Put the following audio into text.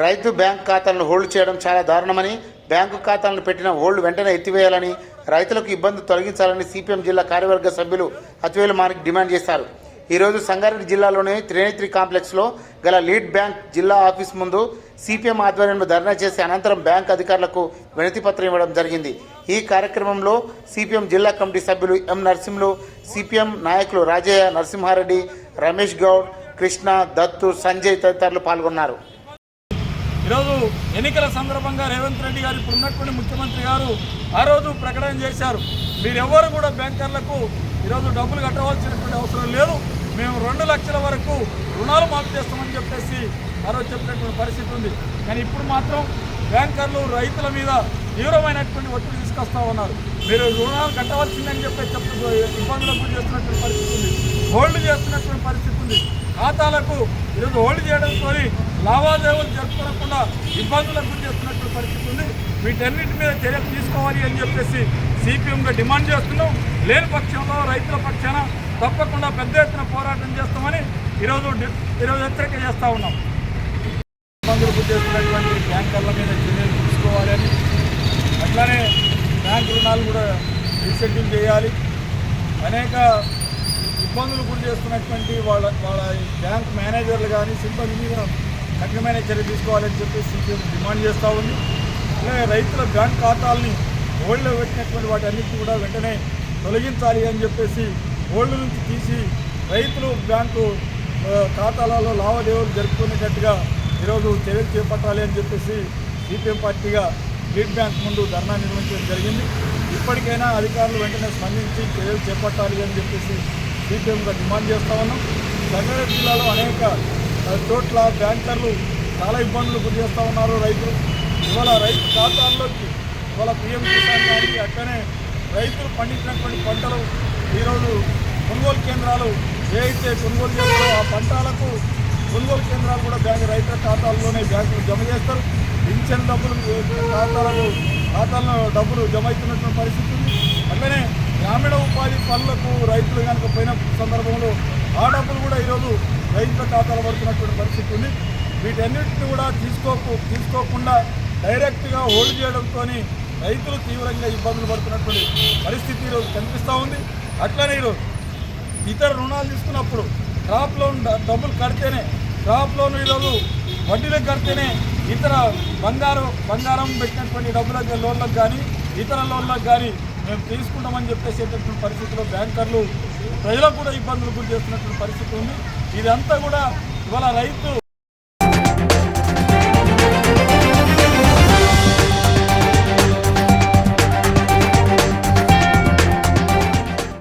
రైతు బ్యాంక్ ఖాతాలను హోల్డ్ చేయడం చాలా దారుణమని బ్యాంకు ఖాతాలను పెట్టిన హోల్డ్ వెంటనే ఎత్తివేయాలని రైతులకు ఇబ్బంది తొలగించాలని సిపిఎం జిల్లా కార్యవర్గ సభ్యులు అతివేలు మానికి డిమాండ్ చేశారు. ఈరోజు సంగారెడ్డి జిల్లాలోని త్రినేత్రి కాంప్లెక్స్లో గల లీడ్ బ్యాంక్ జిల్లా ఆఫీస్ ముందు సిపిఎం ఆధ్వర్యంలో ధర్నా చేసి అనంతరం బ్యాంక్ అధికారులకు వినతిపత్రం ఇవ్వడం జరిగింది. ఈ కార్యక్రమంలో సిపిఎం జిల్లా కమిటీ సభ్యులు ఎం నరసింహులు సిపిఎం నాయకులు రాజయ్య నరసింహారెడ్డి రమేష్ గౌడ్ కృష్ణ దత్తు సంజయ్ తదితరులు పాల్గొన్నారు. ఈరోజు ఎన్నికల సందర్భంగా రేవంత్ రెడ్డి గారు ఇప్పుడు ఉన్నటువంటి ముఖ్యమంత్రి గారు ఆ రోజు ప్రకటన చేశారు. మీరెవ్వరు కూడా బ్యాంకర్లకు ఈరోజు డబ్బులు కట్టవలసినటువంటి అవసరం లేదు. మేము రెండు లక్షల వరకు రుణాలు మాఫీ చేస్తామని చెప్పేసి ఆ రోజు చెప్పినటువంటి పరిస్థితి ఉంది. కానీ ఇప్పుడు మాత్రం బ్యాంకర్లు రైతుల మీద తీవ్రమైనటువంటి ఒత్తిడి తీసుకొస్తా ఉన్నారు. మీరు రుణాలు కట్టవలసిందని చెప్పి చెప్పి ఇబ్బందులకు చేస్తున్నటువంటి పరిస్థితి ఉంది. హోల్డ్ చేస్తున్నటువంటి పరిస్థితి ఉంది. ఖాతాలకు ఈరోజు హోల్డ్ చేయడంతో లావాదేవీలు జరుపుకోకుండా ఇబ్బందులకు గురి చేస్తున్నట్టు పరిస్థితి ఉంది. వీటన్నిటి మీద చర్యలు తీసుకోవాలి అని చెప్పేసి సిపిఎంగా డిమాండ్ చేస్తున్నాం. లేని పక్షంలో రైతుల పక్షాన తప్పకుండా పెద్ద ఎత్తున పోరాటం చేస్తామని ఈరోజు ఈరోజు హెచ్చరిక చేస్తూ ఉన్నాం. ఇబ్బందులు గురి చేస్తున్నటువంటి బ్యాంకర్ల మీద చర్యలు తీసుకోవాలని అట్లానే బ్యాంకు రుణాలు కూడా రీసెటిల్ చేయాలి. అనేక ఇబ్బందులు గురి చేస్తున్నటువంటి వాళ్ళ వాళ్ళ బ్యాంక్ మేనేజర్లు కానీ సిబ్బంది మీద కఠినమైన చర్య తీసుకోవాలని చెప్పి సీపీఎం డిమాండ్ చేస్తూ ఉంది. అలాగే రైతుల బ్యాంక్ ఖాతాలని హోల్డ్లో పెట్టినటువంటి వాటి అన్నింటినీ కూడా వెంటనే తొలగించాలి అని చెప్పేసి హోల్డ్ నుంచి తీసి రైతులు బ్యాంకు ఖాతాలలో లావాదేవీలు జరుపుకునేటట్టుగా ఈరోజు చర్యలు చేపట్టాలి అని చెప్పేసి సిపిఎం పార్టీగా లీడ్ బ్యాంక్ ముందు ధర్నా నిర్వహించడం జరిగింది. ఇప్పటికైనా అధికారులు వెంటనే స్పందించి చర్యలు చేపట్టాలి అని చెప్పేసి సిపిఎంగా డిమాండ్ చేస్తా ఉన్నాం. సంగారెడ్డి జిల్లాలో అనేక చోట్ల బ్యాంకర్లు చాలా ఇబ్బందులు గురి చేస్తూ ఉన్నారు రైతులు. ఇవాళ రైతు ఖాతాల్లోకి ఇవాళ పిఎం కిసాన్ కానీ అట్లనే రైతులు పండించినటువంటి పంటలు ఈరోజు కొనుగోలు కేంద్రాలు ఏవైతే కొనుగోలు చేస్తారో ఆ పంటలకు కొనుగోలు కేంద్రాలు కూడా బ్యాంకు రైతుల ఖాతాల్లోనే బ్యాంకులు జమ చేస్తారు. పింఛన్ డబ్బులు ఖాతాలకు ఖాతాల్లో డబ్బులు జమ అవుతున్నటువంటి పరిస్థితి ఉంది. అట్లనే గ్రామీణ ఉపాధి పనులకు రైతులు కనుక పోయిన సందర్భంలో ఆ డబ్బులు కూడా ఈరోజు రైతుల ఖాతాలో పడుతున్నటువంటి పరిస్థితి ఉంది. వీటన్నిటిని కూడా తీసుకోకు తీసుకోకుండా డైరెక్ట్గా హోల్డ్ చేయడంతో రైతులు తీవ్రంగా ఇబ్బందులు పడుతున్నటువంటి పరిస్థితి ఈరోజు కనిపిస్తూ ఉంది. అట్లనే ఈరోజు ఇతర రుణాలు తీసుకున్నప్పుడు క్రాప్ లోన్ డబ్బులు కడితేనే క్రాప్ లోన్ ఈరోజు వడ్డీలకు కడితేనే ఇతర బంగారం బంగారం పెట్టినటువంటి డబ్బులకు లోన్లకు కానీ ఇతర లోన్లకు కానీ మేము తీసుకుంటామని చెప్పేసేటటువంటి పరిస్థితిలో బ్యాంకర్లు ప్రజలకు కూడా ఇబ్బందులు గురి చేస్తున్నటువంటి పరిస్థితి ఉంది. ఇదంతా కూడా ఇవాళ రైతు